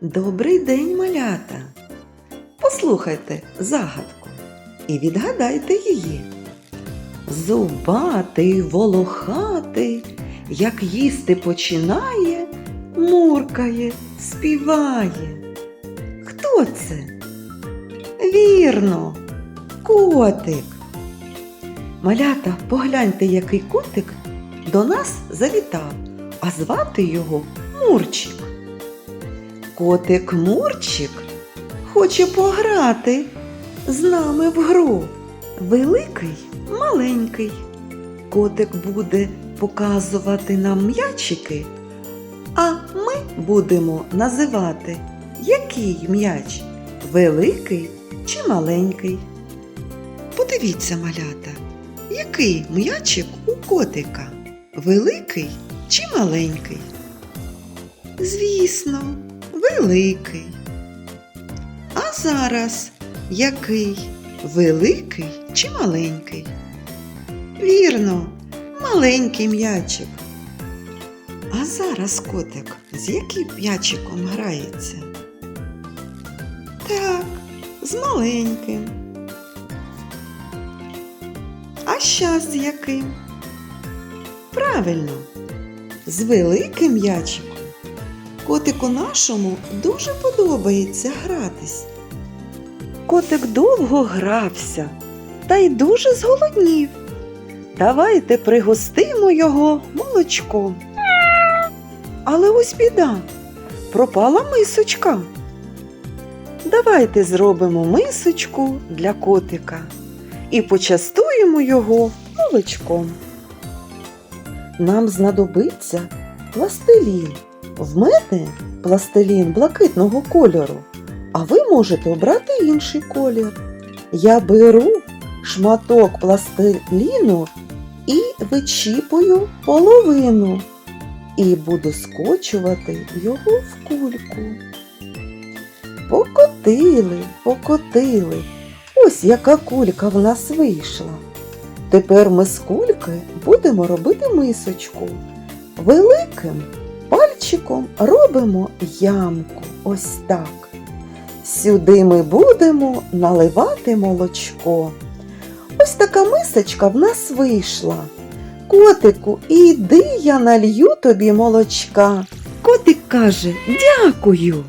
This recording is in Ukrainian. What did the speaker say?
Добрий день, малята! Послухайте загадку і відгадайте її. Зубатий, волохатий, як їсти починає, муркає, співає. Хто це? Вірно, котик. Малята, погляньте, який котик до нас завітав, а звати його Мурчик. Котик Мурчик хоче пограти з нами в гру. Великий, маленький. Котик буде показувати нам м'ячики, а ми будемо називати, який м'яч великий чи маленький. Подивіться, малята, який м'ячик у котика? Великий чи маленький? Звісно, великий. А зараз який? Великий чи маленький? Вірно, маленький м'ячик. А зараз котик з яким м'ячиком грається? Так, з маленьким. А щас з яким? Правильно, з великим м'ячиком. Котику нашому дуже подобається гратись. Котик довго грався та й дуже зголоднів. Давайте пригостимо його молочком. Але ось біда, пропала мисочка. Давайте зробимо мисочку для котика і почастуємо його молочком. Нам знадобиться пластилін. В мене пластилін блакитного кольору, а ви можете обрати інший колір. Я беру шматок пластиліну і вичіпую половину і буду скочувати його в кульку. Покотили, покотили. Ось яка кулька в нас вийшла. Тепер ми з кульки будемо робити мисочку. Великим пальчиком робимо ямку. Ось так. Сюди ми будемо наливати молочко. Ось така мисочка в нас вийшла. Котику, іди я налью тобі молочка. Котик каже дякую.